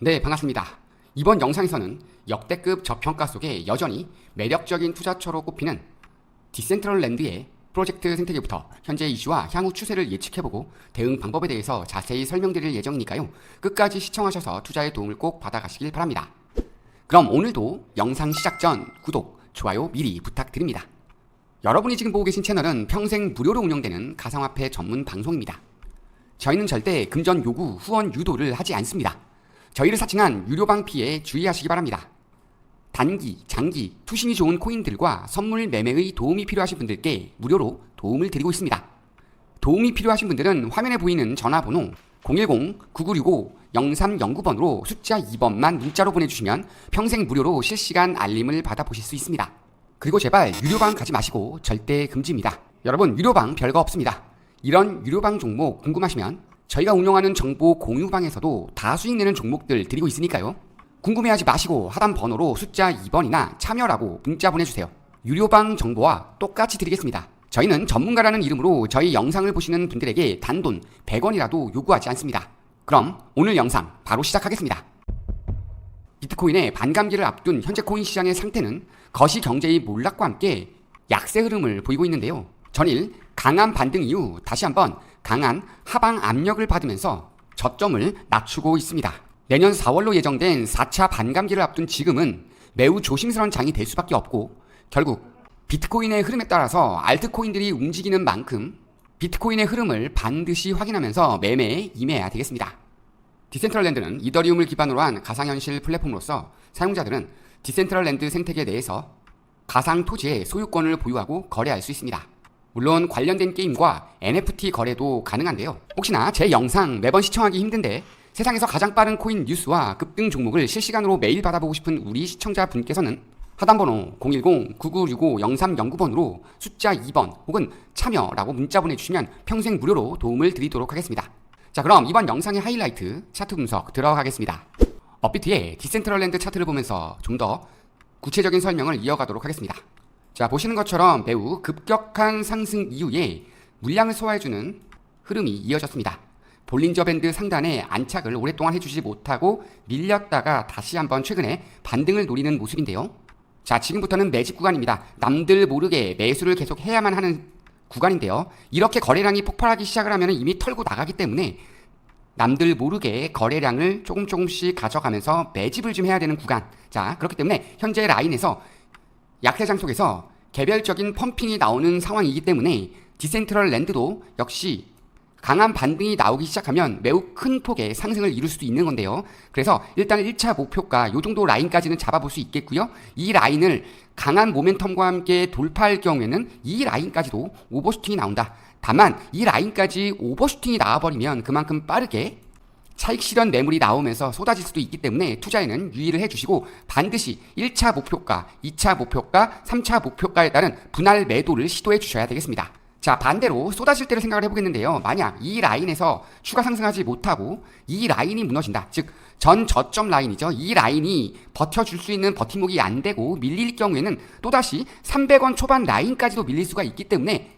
네, 반갑습니다. 이번 영상에서는 역대급 저평가 속에 여전히 매력적인 투자처로 꼽히는 디센트럴 랜드의 프로젝트 생태계부터 현재 이슈와 향후 추세를 예측해보고 대응 방법에 대해서 자세히 설명드릴 예정이니까요. 끝까지 시청하셔서 투자의 도움을 꼭 받아가시길 바랍니다. 그럼 오늘도 영상 시작 전 구독, 좋아요 미리 부탁드립니다. 여러분이 지금 보고 계신 채널은 평생 무료로 운영되는 가상화폐 전문 방송입니다. 저희는 절대 금전 요구, 후원 유도를 하지 않습니다. 저희를 사칭한 유료 방 피해 주의하시기 바랍니다. 단기, 장기, 투신이 좋은 코인들과 선물 매매의 도움이 필요하신 분들께 무료로 도움을 드리고 있습니다. 도움이 필요하신 분들은 화면에 보이는 전화번호 010-9965-0309번으로 숫자 2번만 문자로 보내주시면 평생 무료로 실시간 알림을 받아보실 수 있습니다. 그리고 제발 유료방 가지 마시고 절대 금지입니다. 여러분 유료방 별거 없습니다. 이런 유료방 종목 궁금하시면 저희가 운영하는 정보 공유방에서도 다 수익 내는 종목들 드리고 있으니까요. 궁금해하지 마시고 하단 번호로 숫자 2번이나 참여라고 문자 보내주세요. 유료방 정보와 똑같이 드리겠습니다. 저희는 전문가라는 이름으로 저희 영상을 보시는 분들에게 단돈 100원이라도 요구하지 않습니다. 그럼 오늘 영상 바로 시작하겠습니다. 비트코인의 반감기를 앞둔 현재 코인 시장의 상태는 거시 경제의 몰락과 함께 약세 흐름을 보이고 있는데요. 전일 강한 반등 이후 다시 한번 강한 하방 압력을 받으면서 저점을 낮추고 있습니다. 내년 4월로 예정된 4차 반감기를 앞둔 지금은 매우 조심스러운 장이 될 수밖에 없고 결국 비트코인의 흐름에 따라서 알트코인들이 움직이는 만큼 비트코인의 흐름을 반드시 확인하면서 매매에 임해야 되겠습니다. 디센트럴랜드는 이더리움을 기반으로 한 가상현실 플랫폼으로서 사용자들은 디센트럴랜드 생태계 내에서 가상 토지의 소유권을 보유하고 거래할 수 있습니다. 물론 관련된 게임과 NFT 거래도 가능한데요. 혹시나 제 영상 매번 시청하기 힘든데 세상에서 가장 빠른 코인 뉴스와 급등 종목을 실시간으로 매일 받아보고 싶은 우리 시청자분께서는 하단번호 010-9965-0309번으로 숫자 2번 혹은 참여라고 문자 보내주시면 평생 무료로 도움을 드리도록 하겠습니다. 자 그럼 이번 영상의 하이라이트 차트 분석 들어가겠습니다. 업비트의 디센트럴랜드 차트를 보면서 좀 더 구체적인 설명을 이어가도록 하겠습니다. 자 보시는 것처럼 매우 급격한 상승 이후에 물량을 소화해주는 흐름이 이어졌습니다. 볼린저 밴드 상단에 안착을 오랫동안 해주지 못하고 밀렸다가 다시 한번 최근에 반등을 노리는 모습인데요. 자 지금부터는 매집 구간입니다. 남들 모르게 매수를 계속 해야만 하는 구간인데요. 이렇게 거래량이 폭발하기 시작을 하면 이미 털고 나가기 때문에 남들 모르게 거래량을 조금 조금씩 가져가면서 매집을 좀 해야 되는 구간. 자, 그렇기 때문에 현재 라인에서 약세장 속에서 개별적인 펌핑이 나오는 상황이기 때문에 디센트럴 랜드도 역시 강한 반등이 나오기 시작하면 매우 큰 폭의 상승을 이룰 수도 있는 건데요. 그래서 일단 1차 목표가 요 정도 라인까지는 잡아볼 수 있겠고요. 이 라인을 강한 모멘텀과 함께 돌파할 경우에는 이 라인까지도 오버슈팅이 나온다. 다만 이 라인까지 오버슈팅이 나와버리면 그만큼 빠르게 차익 실현 매물이 나오면서 쏟아질 수도 있기 때문에 투자에는 유의를 해주시고 반드시 1차 목표가, 2차 목표가, 3차 목표가에 따른 분할 매도를 시도해 주셔야 되겠습니다. 자 반대로 쏟아질 때를 생각을 해보겠는데요. 만약 이 라인에서 추가 상승하지 못하고 이 라인이 무너진다. 즉 전 저점 라인이죠. 이 라인이 버텨줄 수 있는 버팀목이 안 되고 밀릴 경우에는 또다시 300원 초반 라인까지도 밀릴 수가 있기 때문에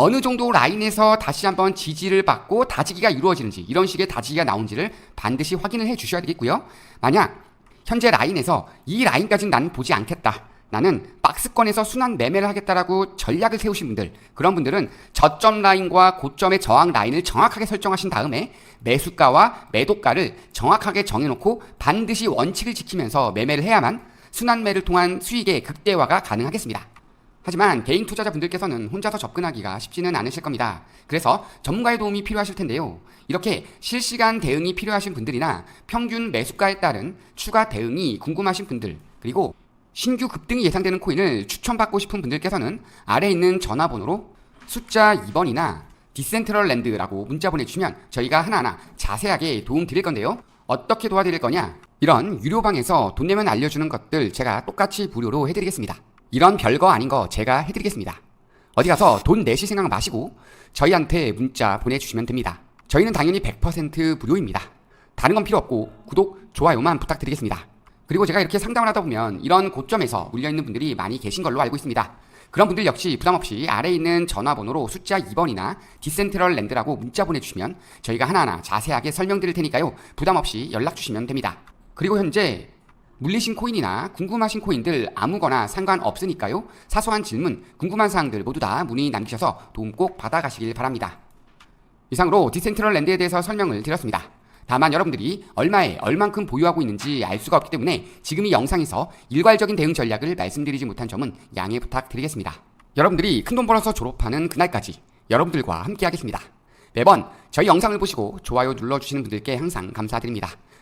어느 정도 라인에서 다시 한번 지지를 받고 다지기가 이루어지는지 이런 식의 다지기가 나온지를 반드시 확인을 해 주셔야 되겠고요. 만약 현재 라인에서 이 라인까지는 나는 보지 않겠다. 나는 박스권에서 순환 매매를 하겠다라고 전략을 세우신 분들, 그런 분들은 저점 라인과 고점의 저항 라인을 정확하게 설정하신 다음에 매수가와 매도가를 정확하게 정해놓고 반드시 원칙을 지키면서 매매를 해야만 순환매를 통한 수익의 극대화가 가능하겠습니다. 하지만 개인 투자자분들께서는 혼자서 접근하기가 쉽지는 않으실 겁니다. 그래서 전문가의 도움이 필요하실 텐데요. 이렇게 실시간 대응이 필요하신 분들이나 평균 매수가에 따른 추가 대응이 궁금하신 분들, 그리고 신규 급등이 예상되는 코인을 추천받고 싶은 분들께서는 아래 있는 전화번호로 숫자 2번이나 디센트럴랜드라고 문자 보내주시면 저희가 하나하나 자세하게 도움 드릴 건데요. 어떻게 도와드릴 거냐? 이런 유료방에서 돈 내면 알려주는 것들 제가 똑같이 무료로 해드리겠습니다. 이런 별거 아닌 거 제가 해드리겠습니다. 어디 가서 돈 내실 생각 마시고 저희한테 문자 보내주시면 됩니다. 저희는 당연히 100% 무료입니다. 다른 건 필요 없고 구독, 좋아요만 부탁드리겠습니다. 그리고 제가 이렇게 상담을 하다 보면 이런 고점에서 물려있는 분들이 많이 계신 걸로 알고 있습니다. 그런 분들 역시 부담없이 아래에 있는 전화번호로 숫자 2번이나 디센트럴 랜드라고 문자 보내주시면 저희가 하나하나 자세하게 설명드릴 테니까요. 부담없이 연락 주시면 됩니다. 그리고 현재 물리신 코인이나 궁금하신 코인들 아무거나 상관없으니까요. 사소한 질문, 궁금한 사항들 모두 다 문의 남기셔서 도움 꼭 받아가시길 바랍니다. 이상으로 디센트럴 랜드에 대해서 설명을 드렸습니다. 다만 여러분들이 얼마에 얼만큼 보유하고 있는지 알 수가 없기 때문에 지금 이 영상에서 일괄적인 대응 전략을 말씀드리지 못한 점은 양해 부탁드리겠습니다. 여러분들이 큰 돈 벌어서 졸업하는 그날까지 여러분들과 함께 하겠습니다. 매번 저희 영상을 보시고 좋아요 눌러주시는 분들께 항상 감사드립니다.